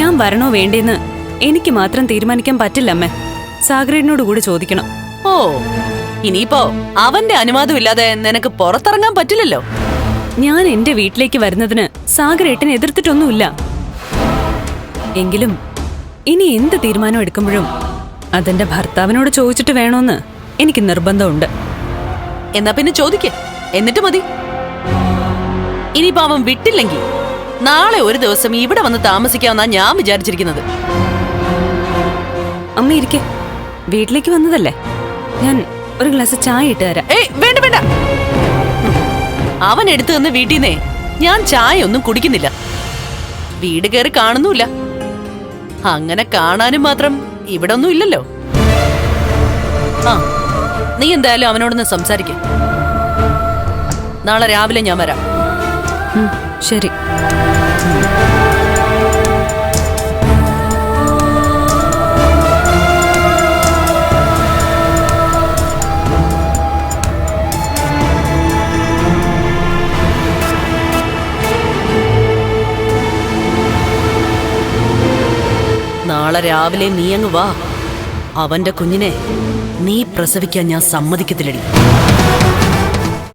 ഞാൻ വരണോ വേണ്ടേന്ന് എനിക്ക് മാത്രം തീരുമാനിക്കാൻ പറ്റില്ല അമ്മേ സാഗരേടിനോട് കൂടി ചോദിക്കണം. ഓ ഇനിയിപ്പോ അവന്റെ അനുവാദം ഇല്ലാതെ നിനക്ക് പുറത്തിറങ്ങാൻ പറ്റില്ലല്ലോ? ഞാൻ എന്റെ വീട്ടിലേക്ക് വരുന്നതിന് സാഗരേട്ടൻ എതിർത്തിട്ടൊന്നുമില്ല. എങ്കിലും ഇനി എന്ത് തീരുമാനം എടുക്കുമ്പോഴും അതെന്റെ ഭർത്താവിനോട് ചോദിച്ചിട്ട് വേണോന്ന് എനിക്ക് നിർബന്ധമുണ്ട്. എന്നാ പിന്നെ ചോദിക്കേ. എന്നിട്ട് മതി. ഇനിയിപ്പോ അവൻ വിട്ടില്ലെങ്കിൽ നാളെ ഒരു ദിവസം ഇവിടെ വന്ന് താമസിക്കാമെന്നാ ഞാൻ വിചാരിച്ചിരിക്കുന്നത്. അമ്മ ഇരിക്കെ. വീട്ടിലേക്ക് വന്നതല്ലേ? ഞാൻ ഒരു ഗ്ലാസ് ചായ ഇട്ട് തരാം. ഏയ് വേണ്ട വേണ്ട. അവൻ എടുത്തു തന്ന വീട്ടിൽ നിന്നേ ഞാൻ ചായ ഒന്നും കുടിക്കുന്നില്ല. വീട് കയറി കാണുന്നുമില്ല. അങ്ങനെ കാണാനും മാത്രം ഇവിടെ ഒന്നും ഇല്ലല്ലോ. ആ നീ എന്തായാലും അവനോടൊന്ന് സംസാരിക്ക. നാളെ രാവിലെ ഞാൻ വരാം. ശരി. നാളെ രാവിലെ നീ അങ്ങ് വാ. അവന്റെ കുഞ്ഞിനെ നീ പ്രസവിക്കാൻ ഞാൻ സമ്മതിക്കത്തില്ലടി.